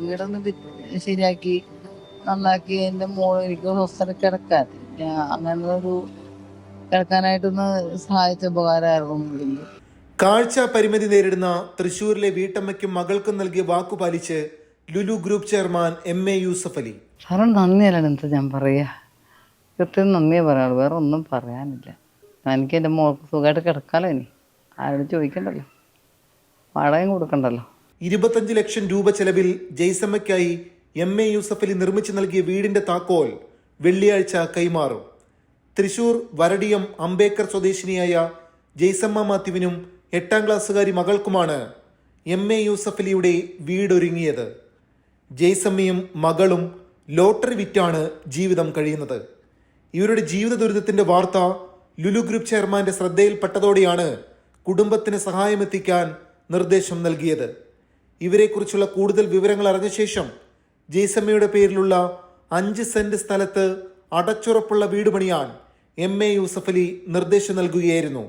വീടൊന്ന് ശരിയാക്കി നന്നാക്കി എന്റെ മോൾ എനിക്ക് സ്വസ്ഥത കിടക്കാൻ. അങ്ങനെ ഒരു കിടക്കാനായിട്ടൊന്ന് സഹായിച്ച ഉപകാരമായിരുന്നു കാഴ്ച പരിമിതി നേരിടുന്ന തൃശൂരിലെ വീട്ടമ്മയ്ക്കും മകൾക്കും നൽകിയ വാക്കു പാലിച്ച് Lulu group chairman M A Yusuf Ali. സാറിന് നന്ദിയല്ലാണ് എന്താ ഞാൻ പറയാ? കൃത്യം നന്ദിയേ പറയാനുള്ളൂ. വേറെ ഒന്നും പറയാനില്ല. എനിക്ക് എന്റെ മോൾക്ക് സുഖമായിട്ട് കിടക്കാലോ ഇനി. ആരോട് ചോദിക്കണ്ടല്ലോ. വാടകയും കൊടുക്കണ്ടല്ലോ. ഇരുപത്തഞ്ച് ലക്ഷം രൂപ ചെലവിൽ ജയ്സമ്മയ്ക്കായി എം എ യൂസഫലി നിർമ്മിച്ചു നൽകിയ വീടിന്റെ താക്കോൽ വെള്ളിയാഴ്ച കൈമാറും. തൃശൂർ വരടിയം അംബേക്കർ സ്വദേശിനിയായ ജയ്സമ്മ മാത്യുവിനും എട്ടാം ക്ലാസ്സുകാരി മകൾക്കുമാണ് എം എ യൂസഫലിയുടെ വീടൊരുങ്ങിയത്. ജയ്സമ്മയും മകളും ലോട്ടറി വിറ്റാണ് ജീവിതം കഴിയുന്നത്. ഇവരുടെ ജീവിത ദുരിതത്തിന്റെ വാർത്ത ലുലു ഗ്രൂപ്പ് ചെയർമാന്റെ ശ്രദ്ധയിൽപ്പെട്ടതോടെയാണ് കുടുംബത്തിന് സഹായമെത്തിക്കാൻ നിർദ്ദേശം നൽകിയത്. ഇവരെക്കുറിച്ചുള്ള കൂടുതൽ വിവരങ്ങൾ അറിഞ്ഞ ശേഷം ജയ്സമ്മയുടെ പേരിലുള്ള അഞ്ച് സെന്റ് സ്ഥലത്ത് അടച്ചുറപ്പുള്ള വീട് പണിയാൻ എം എ യൂസഫലി നിർദ്ദേശം നൽകുകയായിരുന്നു.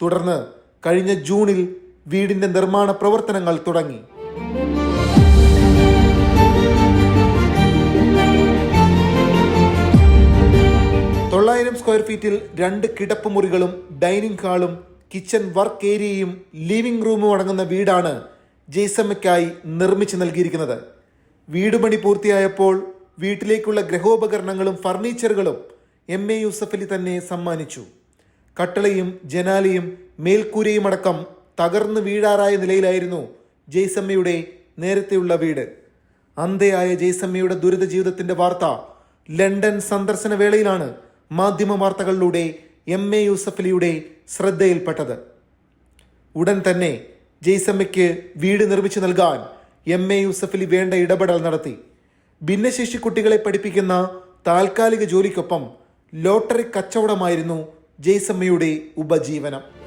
തുടർന്ന് കഴിഞ്ഞ ജൂണിൽ വീടിന്റെ നിർമ്മാണ പ്രവർത്തനങ്ങൾ തുടങ്ങി. തൊള്ളായിരം സ്ക്വയർ ഫീറ്റിൽ രണ്ട് കിടപ്പ് മുറികളും ഡൈനിങ് ഹാളും കിച്ചൺ വർക്ക് ഏരിയയും ലിവിംഗ് റൂമും അടങ്ങുന്ന വീടാണ് ജയ്സമ്മയ്ക്കായി നിർമ്മിച്ചു നൽകിയിരിക്കുന്നത്. വീടുപണി പൂർത്തിയായപ്പോൾ വീട്ടിലേക്കുള്ള ഗ്രഹോപകരണങ്ങളും ഫർണിച്ചറുകളും എം എ യൂസഫലി തന്നെ സമ്മാനിച്ചു. കട്ടളയും ജനാലയും മേൽക്കൂരയും അടക്കം തകർന്നു വീഴാറായ നിലയിലായിരുന്നു ജയ്സമ്മയുടെ നേരത്തെയുള്ള വീട്. അന്ധയായ ജയ്സമ്മയുടെ ദുരിത ജീവിതത്തിന്റെ വാർത്ത ലണ്ടൻ സന്ദർശന വേളയിലാണ് മാധ്യമ വാർത്തകളിലൂടെ എം എ യൂസഫലിയുടെ ശ്രദ്ധയിൽപ്പെട്ടത്. ഉടൻ തന്നെ ജയ്സമ്മയ്ക്ക് വീട് നിർമ്മിച്ചു നൽകാൻ എം. എ. യൂസഫലി വേണ്ട ഇടപെടൽ നടത്തി. ഭിന്നശേഷി കുട്ടികളെ പഠിപ്പിക്കുന്ന താൽക്കാലിക ജോലിക്കൊപ്പം ലോട്ടറി കച്ചവടമായിരുന്നു ജയ്സമ്മയുടെ ഉപജീവനം.